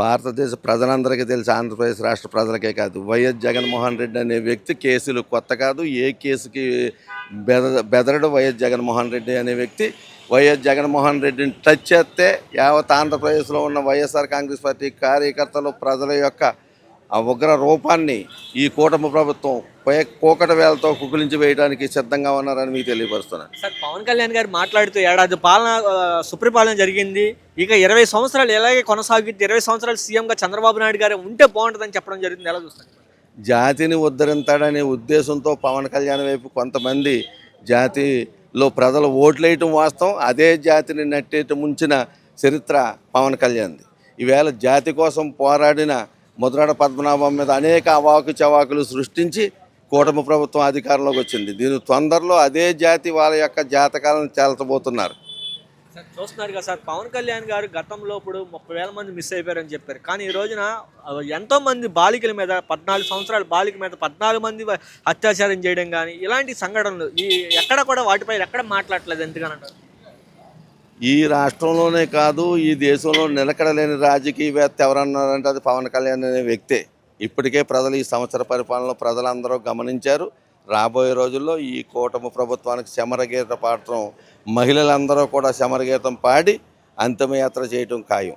భారతదేశ ప్రజలందరికీ తెలుసు ఆంధ్రప్రదేశ్ రాష్ట్ర ప్రజలకే కాదు. వైఎస్ జగన్మోహన్ రెడ్డి అనే వ్యక్తి కేసులు కొత్త కాదు ఏ కేసుకి బెద బెదరడు వైఎస్ జగన్మోహన్ రెడ్డి అనే వ్యక్తి. వైఎస్ జగన్మోహన్ రెడ్డిని టచ్ చేస్తే యావత్ ఆంధ్రప్రదేశ్లో ఉన్న వైఎస్ఆర్ కాంగ్రెస్ పార్టీ కార్యకర్తలు ప్రజల యొక్క ఆ ఉగ్ర రూపాన్ని ఈ కూటమి ప్రభుత్వం కూకట వేలతో కుకులించి వేయడానికి సిద్ధంగా ఉన్నారని మీకు తెలియపరుస్తున్నాను. సార్ పవన్ కళ్యాణ్ గారు మాట్లాడుతూ ఏడాది పాలన సుపరిపాలన జరిగింది. ఇక ఇరవై సంవత్సరాలు ఎలాగే కొనసాగితే ఇరవై సంవత్సరాలు సీఎంగా చంద్రబాబు నాయుడు గారు ఉంటే బాగుంటుందని చెప్పడం జరిగింది. ఎలా చూస్తారు? జాతిని ఉద్ధరింతాడనే ఉద్దేశంతో పవన్ కళ్యాణ్ వైపు కొంతమంది జాతిలో ప్రజలు ఓట్లేయటం వాస్తవం. అదే జాతిని నట్టేయటం ముంచిన చరిత్ర పవన్ కళ్యాణ్ది. ఈవేళ జాతి కోసం పోరాడిన ముద్రాడ పద్మనాభం మీద అనేక అవాకు చవాకులు సృష్టించి కూటమి ప్రభుత్వం అధికారంలోకి వచ్చింది. దీని తొందరలో అదే జాతి వాళ్ళ యొక్క జాతకాలను తేల్చబోతున్నారు సార్ చూస్తున్నారు కదా సార్ పవన్ కళ్యాణ్ గారు గతంలో ఇప్పుడు ముప్పై వేల మంది మిస్ అయిపోయారని చెప్పారు. కానీ ఈ రోజున ఎంతో మంది బాలికల మీద పద్నాలుగు సంవత్సరాల బాలిక మీద పద్నాలుగు మంది అత్యాచారం చేయడం కానీ ఇలాంటి సంఘటనలు ఈ ఎక్కడ కూడా వాటిపై ఎక్కడ మాట్లాడలేదు ఎందుకనంటారు ఈ రాష్ట్రంలోనే కాదు ఈ దేశంలో నిలకడలేని రాజకీయవేత్త ఎవరన్నారంటే అది పవన్ కళ్యాణ్ అనే వ్యక్తే. ఇప్పటికే ప్రజలు ఈ సంవత్సర పరిపాలనలో ప్రజలందరూ గమనించారు. రాబోయే రోజుల్లో ఈ కూటమి ప్రభుత్వానికి శమరగీత పాడటం మహిళలందరూ కూడా శమరగీతం పాడి అంతిమయాత్ర చేయటం ఖాయం.